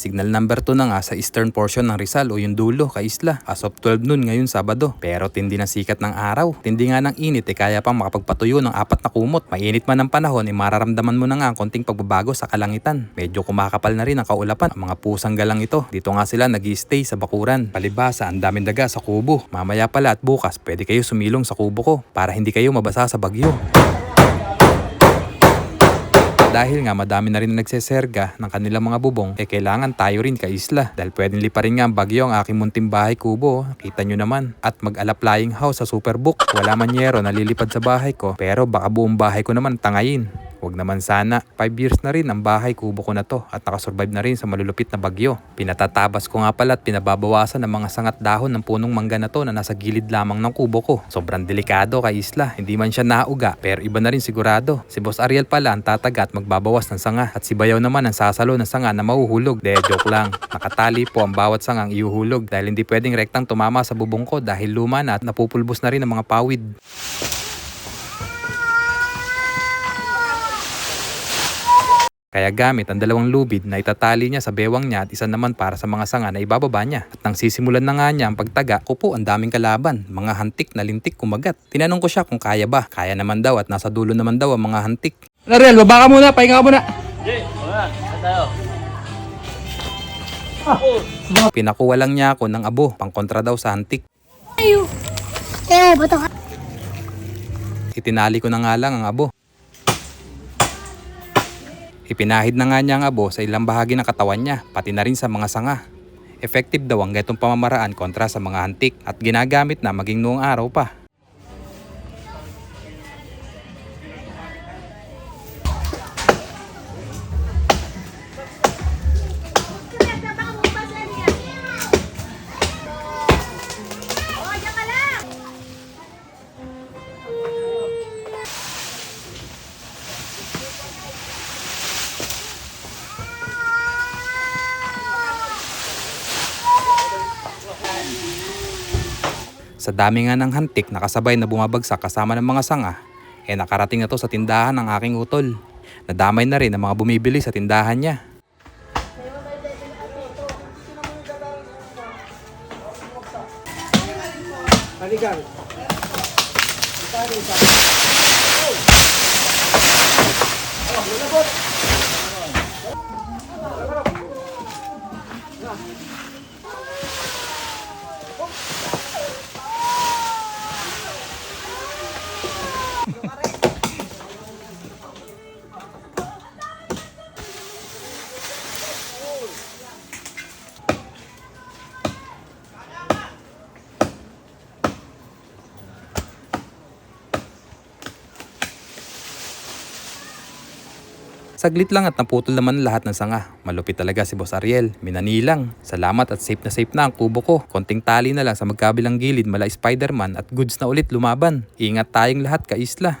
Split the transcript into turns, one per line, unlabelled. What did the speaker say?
Signal number 2 na nga sa eastern portion ng Rizal o yung dulo kay Isla as of 12 noon ngayon Sabado. Pero tindi ng sikat ng araw, tindi nga ng init eh kaya pang makapagpatuyo ng apat na kumot. Mainit man ang panahon eh mararamdaman mo na nga ang konting pagbabago sa kalangitan. Medyo kumakapal na rin ang kaulapan ang mga pusang galang ito. Dito nga sila nag stay sa bakuran. Palibasa ang daming daga sa kubo. Mamaya pala at bukas pwede kayo sumilong sa kubo ko para hindi kayo mabasa sa bagyo. Dahil nga madami na rin na nagseserga ng kanilang mga bubong, eh kailangan tayo rin ka isla. Dahil pwedeng liparin nga ang bagyo ang aking munting bahay kubo, kita nyo naman. At mag-ala flying house sa Superbook. Wala man yero na lilipad sa bahay ko, pero baka buong bahay ko naman tangayin. Huwag naman sana. 5 years na rin ang bahay kubo ko na to at nakasurvive na rin sa malulupit na bagyo. Pinatatabas ko nga pala at pinababawasan ng mga sangat dahon ng punong mangga na to na nasa gilid lamang ng kubo ko. Sobrang delikado kay Isla. Hindi man siya nauga pero iba na rin sigurado. Si Boss Ariel pala ang tataga at magbabawas ng sanga at si Bayaw naman ang sasalo ng sanga na mahuhulog. De, joke lang. Nakatali po ang bawat sangang iuhulog dahil hindi pwedeng rektang tumama sa bubong ko dahil luma na at napupulbos na rin ang mga pawid. Kaya gamit ang dalawang lubid na itatali niya sa bewang niya at isa naman para sa mga sanga na ibababa niya. At nang sisimulan na nga niya ang pagtaga, kupo ang daming kalaban, mga hantik na lintik kumagat. Tinanong ko siya kung kaya ba. Kaya naman daw at nasa dulo naman daw ang mga hantik.
Ariel, baba ka muna, pahinga ka muna.
Pinakuha lang niya ako ng abo, pangkontra daw sa hantik.
Ayo. Eh, bato ka.
Itinali ko na nga lang ang abo. Ipinahid na nga niya ang abo sa ilang bahagi ng katawan niya, pati na rin sa mga sanga. Effective daw ang ganitong pamamaraan kontra sa mga hantik at ginagamit na maging noong araw pa. Sa dami nga ng hantik na kasabay na bumabagsak kasama ng mga sanga, eh nakarating na to sa tindahan ng aking utol. Nadamay na rin ang mga bumibili sa tindahan niya. Saglit lang at naputol naman lahat ng sanga. Malupit talaga si Boss Ariel. Minanilang. Salamat at safe na safe na ang kubo ko. Konting tali na lang sa magkabilang gilid mala Spider-Man at goods na ulit lumaban. Ingat tayong lahat ka isla.